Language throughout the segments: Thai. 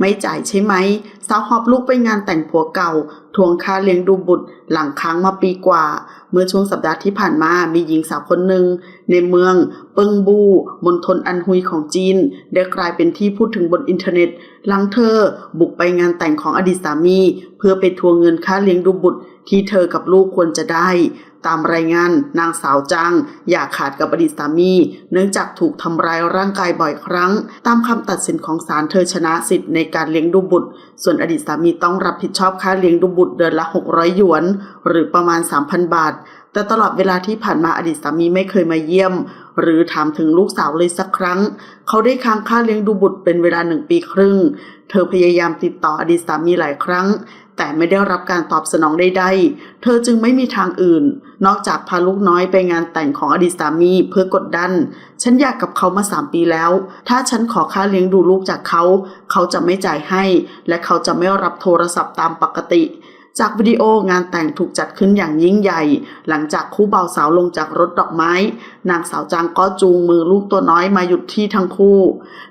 ไม่จ่ายใช่ไหมสาวหอบลูกไปงานแต่งผัวเก่า ทวงค่าเลี้ยงดูบุตรหลังค้างมาปีกว่า เมื่อช่วงสัปดาห์ที่ผ่านมามีหญิงสาวคนหนึ่ง ในเมืองเปิงบูมณฑลอันฮุยของจีน ได้กลายเป็นที่พูดถึงบนอินเทอร์เน็ต หลังเธอบุกไปงานแต่งของอดีตสามี เพื่อไปทวงเงินค่าเลี้ยงดูบุตร ที่เธอกับลูกควรจะได้ตามรายงานนางสาวจัง อย่าขาดกับอดีตสามี เนื่องจากถูกทำร้ายร่างกายบ่อยครั้ง ตามคำตัดสินของศาลเธอชนะสิทธิ์ในการเลี้ยงดูบุตร ส่วนอดีตสามีต้องรับผิดชอบค่าเลี้ยงดูบุตรเดือนละ 600 หยวน หรือประมาณ 3,000 บาท แต่ตลอดเวลาที่ผ่านมาอดีตสามีไม่เคยมาเยี่ยม หรือถามถึงลูกสาวเลยสักครั้ง เขาได้ค้างค่าเลี้ยงดูบุตรเป็นเวลาหนึ่งปีครึ่ง เธอพยายามติดต่ออดีตสามีหลายครั้ง แต่ไม่ได้รับการตอบสนองใดๆ เธอจึงไม่มีทางอื่น นอกจากพาลูกน้อยไปงานแต่งของอดีตสามีเพื่อกดดัน ฉันอยากกับเขามาสามปีแล้ว ถ้าฉันขอค่าเลี้ยงดูลูกจากเขา เขาจะไม่จ่ายให้ และเขาจะไม่รับโทรศัพท์ตามปกติ จากวิดีโองานแต่งถูกจัดขึ้นอย่างยิ่งใหญ่ หลังจากคู่บ่าวสาวลงจากรถดอกไม้ นางสาวจางก็จูงมือลูกตัวน้อยมาหยุดที่ทั้งคู่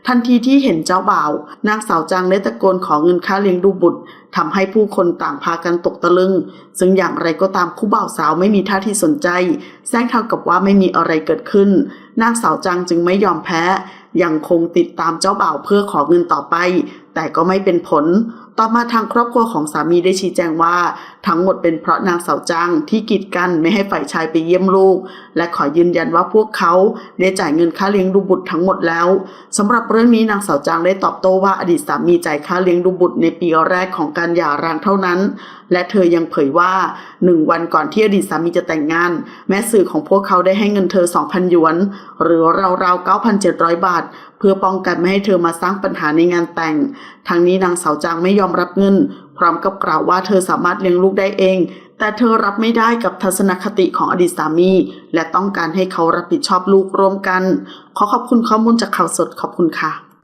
ทันทีที่เห็นเจ้าบ่าว นางสาวจางได้ตะโกนขอเงินค่าเลี้ยงดูบุตรทำให้ผู้คนต่างพากันตกตะลึง ซึ่งอย่างไรก็ตามคู่บ่าวสาวไม่มีท่าทีสนใจแซงเท่ากับว่าไม่มีอะไรเกิดขึ้น นางสาวจางจึงไม่ยอมแพ้ ยังคงติดตามเจ้าบ่าวเพื่อขอเงินต่อไป แต่ก็ไม่เป็นผล ต่อมาทางครอบครัวของสามีได้ชี้แจงว่า ทั้งหมดเป็นเพราะนางสาวจ้างที่กีดกันไม่ให้ฝ่ายชายไปเยี่ยมลูก และขอยืนยันว่าพวกเขาได้จ่ายเงินค่าเลี้ยงดูบุตรทั้งหมดแล้วสำหรับเรื่องนี้นางสาวจางได้ตอบโต้ว่าอดีตสามีจ่ายค่าเลี้ยงดูบุตรในปีแรกของการหย่าร้างเท่านั้น และเธอยังเผยว่าหนึ่งวันก่อนที่อดีตสามีจะแต่งงาน แม่สื่อของพวกเขาได้ให้เงินเธอ 2,000หยวน หรือราวๆ9,700 บาท เพื่อป้องกันไม่ให้เธอมาสร้างปัญหาในงานแต่งทางนี้นางสาวจางไม่ยอมอมรับเงิน พร้อมกับกล่าวว่าเธอสามารถเลี้ยงลูกได้เอง แต่เธอรับไม่ได้กับทัศนคติของอดีตสามี และต้องการให้เขารับผิดชอบลูกร่วมกัน ขอขอบคุณข้อมูลจากข่าวสดขอบคุณค่ะ